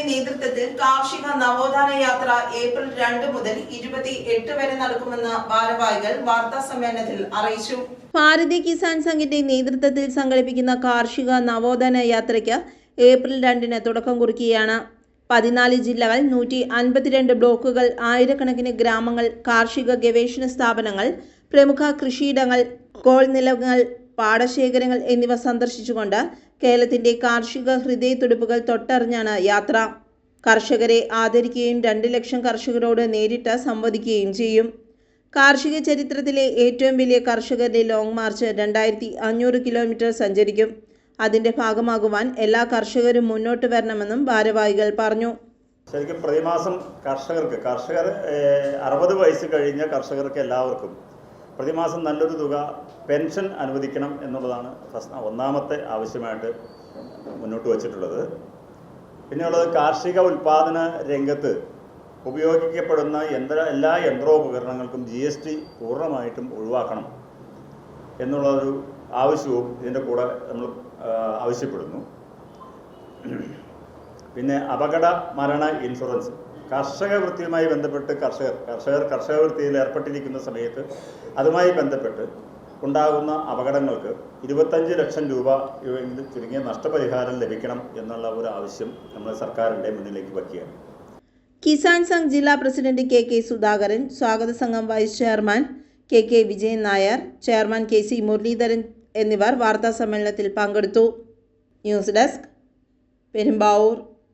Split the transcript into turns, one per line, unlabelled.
സംഘത്തിന്റെ നേതൃത്വത്തിൽ കാർഷിക നവോത്ഥാന യാത്ര ഏപ്രിൽ രണ്ട് മുതൽ ഇരുപത്തി എട്ട് വരെ നടക്കുമെന്ന് ഭാരവാഹികൾ വാർത്താ സമ്മേളനത്തിൽ അറിയിച്ചു. ഭാരതി കിസാൻ സംഘിന്റെ നേതൃത്വത്തിൽ സംഘടിപ്പിക്കുന്ന കാർഷിക നവോത്ഥാന യാത്രയ്ക്ക് ഏപ്രിൽ രണ്ടിന് തുടക്കം കുറിക്കുകയാണ്. പതിനാല് ജില്ലകൾ നൂറ്റി അൻപത്തിരണ്ട് ബ്ലോക്കുകൾ ആയിരക്കണക്കിന് ഗ്രാമങ്ങൾ കാർഷിക ഗവേഷണ സ്ഥാപനങ്ങൾ പ്രമുഖ കൃഷിയിടങ്ങൾ കോൾ നിലങ്ങൾ പാടശേഖരങ്ങൾ എന്നിവ സന്ദർശിച്ചുകൊണ്ട് കേരളത്തിന്റെ കാർഷിക ഹൃദയത്തുടിപ്പുകൾ തൊട്ടറിഞ്ഞാണ് യാത്ര. കർഷകരെ ആദരിക്കുകയും രണ്ട് ലക്ഷം കർഷകരോട് നേരിട്ട് സംവദിക്കുകയും ചെയ്യും. കാർഷിക ചരിത്രത്തിലെ ഏറ്റവും വലിയ കർഷകരുടെ ലോങ് മാർച്ച് രണ്ടായിരത്തി അഞ്ഞൂറ് കിലോമീറ്റർ സഞ്ചരിക്കും. അതിന്റെ ഭാഗമാകുവാൻ എല്ലാ കർഷകരും മുന്നോട്ട് വരണമെന്നും ഭാരവാഹികൾ പറഞ്ഞു.
ശരിക്കും പ്രതിമാസം കർഷകർക്ക് കർഷകർ അറുപത് വയസ്സ് കഴിഞ്ഞ കർഷകർക്ക് എല്ലാവർക്കും പ്രതിമാസം നല്ലൊരു തുക പെൻഷൻ അനുവദിക്കണം എന്നുള്ളതാണ് ഫസ്റ്റ് ഒന്നാമത്തെ ആവശ്യമായിട്ട് മുന്നോട്ട് വച്ചിട്ടുള്ളത്. പിന്നെയുള്ളത് കാർഷിക ഉൽപാദന രംഗത്ത് ഉപയോഗിക്കപ്പെടുന്ന യന്ത്ര എല്ലാ യന്ത്രോപകരണങ്ങൾക്കും ജി എസ് ടി പൂർണമായിട്ടും ഒഴിവാക്കണം എന്നുള്ളൊരു ആവശ്യവും ഇതിന്റെ കൂടെ നമ്മൾ ആവശ്യപ്പെടുന്നു. പിന്നെ അപകട മരണ ഇൻഷുറൻസ്. കർഷക വൃത്തിയുമായി ബന്ധപ്പെട്ട് കർഷകർ കർഷകർ കർഷക വൃത്തിയിൽ ഏർപ്പെട്ടിരിക്കുന്ന സമയത്ത് അതുമായി ബന്ധപ്പെട്ട് ഉണ്ടാകുന്ന അപകടങ്ങൾക്ക് ഇരുപത്തഞ്ച് ലക്ഷം രൂപ ചുരുങ്ങിയ നഷ്ടപരിഹാരം ലഭിക്കണം എന്നുള്ള ഒരു ആവശ്യം നമ്മൾ സർക്കാരിന്റെ മുന്നിലേക്ക് വയ്ക്കുകയാണ്.
കിസാൻ സംഘ് ജില്ലാ പ്രസിഡന്റ് കെ കെ സുധാകരൻ സ്വാഗത സംഘം vice chairman K K Vijayan Nair chairman K C Muraleedharan എന്നിവർ വാർത്താ സമ്മേളനത്തിൽ പങ്കെടുത്തു. News desk Perumbavoor.